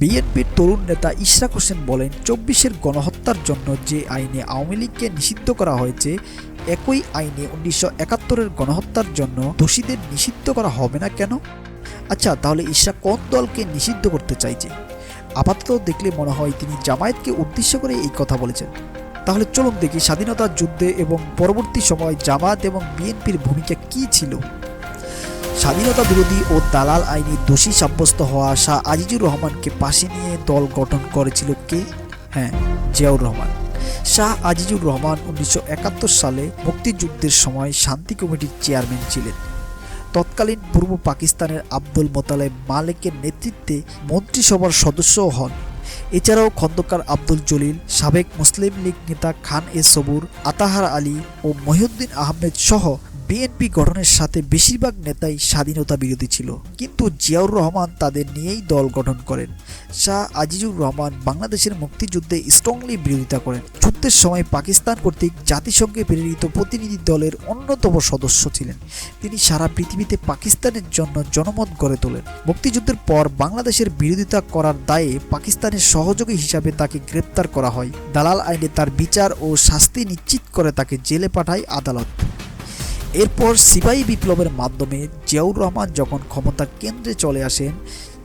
বিএনপির তরুণ নেতা ইশরাক হোসেন বলেন, চব্বিশের গণহত্যার জন্য যে আইনে আওয়ামী লীগকে নিষিদ্ধ করা হয়েছে, একই আইনে উনিশশো একাত্তরের গণহত্যার জন্য দোষীদের নিষিদ্ধ করা হবে না কেন? আচ্ছা তাহলে ইশরাক কোন দলকে নিষিদ্ধ করতে চাইছে? আপাতত দেখলে মনে হয় তিনি জামায়াতকে উদ্দেশ্য করে এই কথা বলেছেন। তাহলে চলুন দেখি স্বাধীনতার যুদ্ধে এবং পরবর্তী সময় জামায়াত এবং বিএনপির ভূমিকা কী ছিল? স্বাধীনতা বিরোধী ও দালাল আইনে দোষী সাব্যস্ত হওয়া শাহ আজিজুর রহমানকে পাশে নিয়ে দল গঠন করেছিল কে? হ্যাঁ জিয়াউর রহমান। শাহ আজিজুর রহমান উনিশশো একাত্তর সালে মুক্তিযুদ্ধের সময় শান্তি কমিটির চেয়ারম্যান ছিলেন। তৎকালীন পূর্ব পাকিস্তানের আব্দুল মোতালেব মালেকের নেতৃত্বে মন্ত্রিসভার সদস্যও হন। এছাড়াও খন্দকার আব্দুল জলিল, সাবেক মুসলিম লীগ নেতা খান এ সবুর, আতাহার আলী ও মহিউদ্দিন আহমেদ সহ বিএনপি গঠনের সাথে বেশিরভাগ নেতাই স্বাধীনতা বিরোধী ছিল। কিন্তু জিয়াউর রহমান তাদের নিয়েই দল গঠন করেন। শাহ আজিজুর রহমান বাংলাদেশের মুক্তিযুদ্ধে স্ট্রংলি বিরোধিতা করেন। যুদ্ধের সময় পাকিস্তান কর্তৃক জাতিসংঘে প্রেরিত প্রতিনিধি দলের অন্যতম সদস্য ছিলেন। তিনি সারা পৃথিবীতে পাকিস্তানের জন্য জনমত গড়ে তোলেন। মুক্তিযুদ্ধের পর বাংলাদেশের বিরোধিতা করার দায়ে পাকিস্তানের সহযোগী হিসাবে তাকে গ্রেপ্তার করা হয়। দালাল আইনে তার বিচার ও শাস্তি নিশ্চিত করে তাকে জেলে পাঠায় আদালত। এরপর সিপাহী বিপ্লবের মাধ্যমে জিয়াউর রহমান যখন ক্ষমতার কেন্দ্রে চলে আসেন,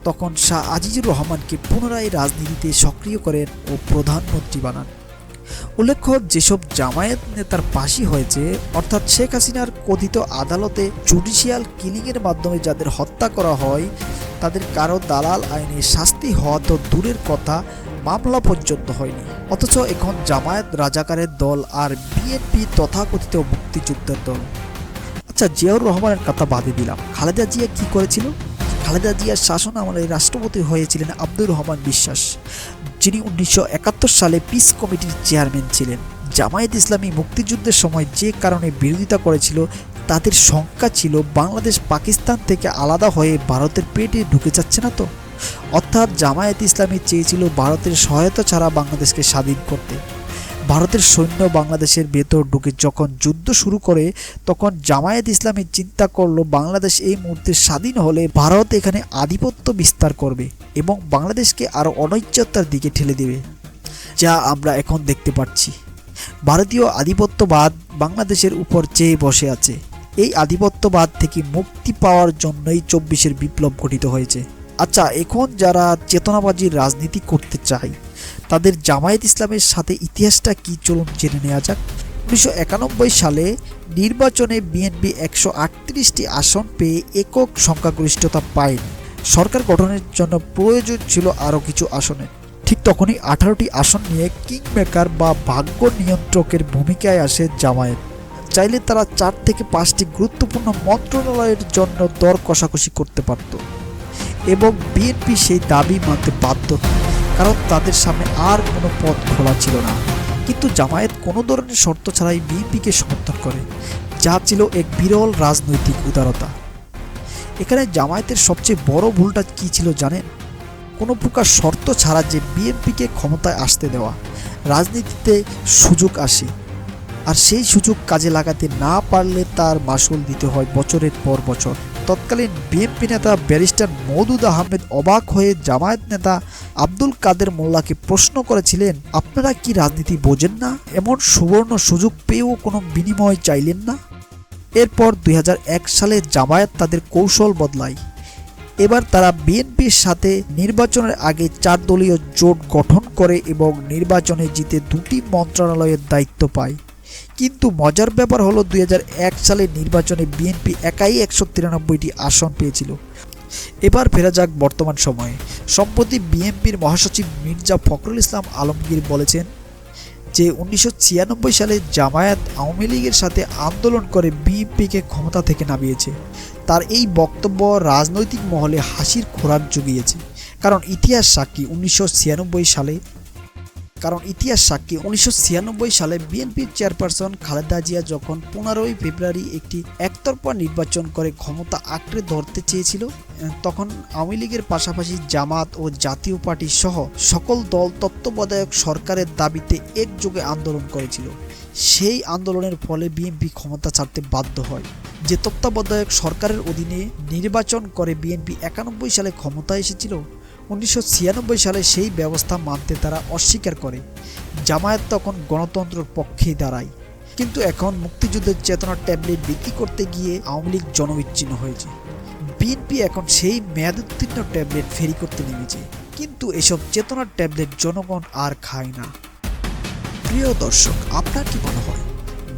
তখন শাহ আজিজুর রহমানকে পুনরায় রাজনীতিতে সক্রিয় করেন ও প্রধানমন্ত্রী বানান। উল্লেখ্য, যেসব জামায়াত নেতার ফাঁসি হয়েছে, অর্থাৎ শেখ হাসিনার কথিত আদালতে জুডিশিয়াল কিলিংয়ের মাধ্যমে যাদের হত্যা করা হয়, তাদের কারও দালাল আইনে শাস্তি হওয়া তো দূরের কথা, মামলা পর্যন্ত হয়নি। অথচ এখন জামায়াত রাজাকারের দল আর বিএনপি তথাকথিত মুক্তিযুদ্ধের দল। আচ্ছা জিয়াউর রহমানের কথা বাদে দিলাম। খালেদা জিয়া কি করেছিল? খালেদা জিয়ার শাসন আমলে রাষ্ট্রপতি হয়েছিলেন আব্দুর রহমান বিশ্বাস, যিনি উনিশশো একাত্তর সালে পিস কমিটির চেয়ারম্যান ছিলেন। জামায়াত ইসলামী মুক্তিযুদ্ধের সময় যে কারণে বিরোধিতা করেছিল, তাদের সংখ্যা ছিল বাংলাদেশ পাকিস্তান থেকে আলাদা হয়ে ভারতের পেটে ঢুকে যাচ্ছে না তো? অর্থাৎ জামায়াত ইসলামী চেয়েছিল ভারতের সহায়তা ছাড়া বাংলাদেশকে স্বাধীন করতে। ভারতের সৈন্য বাংলাদেশের ভেতর ঢুকে যখন যুদ্ধ শুরু করে, তখন জামায়াত ইসলামী চিন্তা করল, বাংলাদেশ এই মুহূর্তে স্বাধীন হলে ভারত এখানে আধিপত্য বিস্তার করবে এবং বাংলাদেশকে আরও অনৈত্যতার দিকে ঠেলে দেবে, যা আমরা এখন দেখতে পাচ্ছি। ভারতীয় আধিপত্যবাদ বাংলাদেশের উপর চেয়ে বসে আছে। এই আধিপত্যবাদ থেকে মুক্তি পাওয়ার জন্যই চব্বিশের বিপ্লব গঠিত হয়েছে। আচ্ছা এখন যারা চেতনাবাজির রাজনীতি করতে চায় তাদের জামায়াত ইসলামের সাথে ইতিহাসটা কি চলুন জেনে নেওয়া যাক। উনিশশো একানব্বই সালে নির্বাচনে বিএনপি একশো আটত্রিশটি আসন পেয়ে একক সংখ্যাগরিষ্ঠতা পায়নি। সরকার গঠনের জন্য প্রয়োজন ছিল আরও কিছু আসনের ঠিক তখনই আঠারোটি আসন নিয়ে কিং মেকার বা ভাগ্য নিয়ন্ত্রকের ভূমিকায় আসে জামায়াত। চাইলে তারা চার থেকে পাঁচটি গুরুত্বপূর্ণ মন্ত্রণালয়ের জন্য দর কষাকষি করতে পারত। এবং বিএনপি সেই দাবি মানতে বাধ্য কারণ তাদের সামনে আর কোনো পথ খোলা ছিল না। কিন্তু জামায়াত কোনো ধরনের শর্ত ছাড়াই বিএনপিকে সমর্থন করে, যা ছিল এক বিরল রাজনৈতিক উদারতা। এখানে জামায়াতের সবচেয়ে বড় ভুলটা কী ছিল জানেন? কোনো প্রকার শর্ত ছাড়া যে বিএনপিকে ক্ষমতায় আসতে দেওয়া, রাজনীতিতে সুযোগ আসে, আর সেই সুযোগ কাজে লাগাতে না পারলে তার মাসুল দিতে হয় বছরের পর বছর। তৎকালীন বিএনপি নেতা ব্যারিস্টার মৌদুদ আহমেদ অবাক হয়ে জামায়াত নেতা আব্দুল কাদের মোল্লাকে প্রশ্ন করেছিলেন, আপনারা কি রাজনীতি বোঝেন না? এমন সুবর্ণ সুযোগ পেয়েও কোনো বিনিময় চাইলেন না? এরপর দুই হাজার এক সালে জামায়াত তাদের কৌশল বদলায়। এবার তারা বিএনপির সাথে নির্বাচনের আগে চার দলীয় জোট গঠন করে এবং নির্বাচনে জিতে দুটি মন্ত্রণালয়ের দায়িত্ব পায়। কিন্তু মজার ব্যাপার হলো, দুই হাজার এক সালে নির্বাচনে বিএনপি একাই একশো তিরানব্বইটি আসন পেয়েছিল। এবার ফেরা যাক বর্তমান সময়ে। সম্প্রতি বিএনপির মহাসচিব মির্জা ফখরুল ইসলাম আলমগীর বলেছেন যে, উনিশশো ছিয়ানব্বই সালে জামায়াত আওয়ামী লীগের সাথে আন্দোলন করে বিএনপিকে ক্ষমতা থেকে নামিয়েছে। তার এই বক্তব্য রাজনৈতিক মহলে হাসির খোরাক জুগিয়েছে। কারণ ইতিহাস সাক্ষী, উনিশশো ছিয়ানব্বই সালে কারণ ইতিহাস সাক্ষী উনিশশো ছিয়ানব্বই সালে বিএনপির চেয়ারপারসন খালেদা জিয়া যখন পনেরোই ফেব্রুয়ারি একটি একতরফা নির্বাচন করে ক্ষমতা আঁকড়ে ধরতে চেয়েছিল তখন আওয়ামী লীগের পাশাপাশি জামাত ও জাতীয় পার্টি সহ সকল দল তত্ত্বাবধায়ক সরকারের দাবিতে একযোগে আন্দোলন করেছিল। সেই আন্দোলনের ফলে বিএনপি ক্ষমতা ছাড়তে বাধ্য হয়। যে তত্ত্বাবধায়ক সরকারের অধীনে নির্বাচন করে বিএনপি একানব্বই সালে ক্ষমতা এসেছিল উনিশশো ছিয়ানব্বই সালে সেই ব্যবস্থা মানতে তারা অস্বীকার করে। জামায়াত তখন গণতন্ত্রের পক্ষেই দাঁড়ায়। কিন্তু এখন মুক্তিযুদ্ধের চেতনার ট্যাবলেট বিক্রি করতে গিয়ে আওয়ামী লীগ জনবিচ্ছিন্ন হয়েছে। বিএনপি এখন সেই মেয়াদোত্তীর্ণ ট্যাবলেট ফেরি করতে নেমেছে। কিন্তু এসব চেতনার ট্যাবলেট জনগণ আর খায় না। প্রিয় দর্শক, আপনার কি মনে হয়,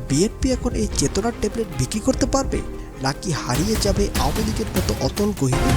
বিএনপি এখন এই চেতনার ট্যাবলেট বিক্রি করতে পারবে, নাকি হারিয়ে যাবে আওয়ামী লীগের মতো অতল গহিনী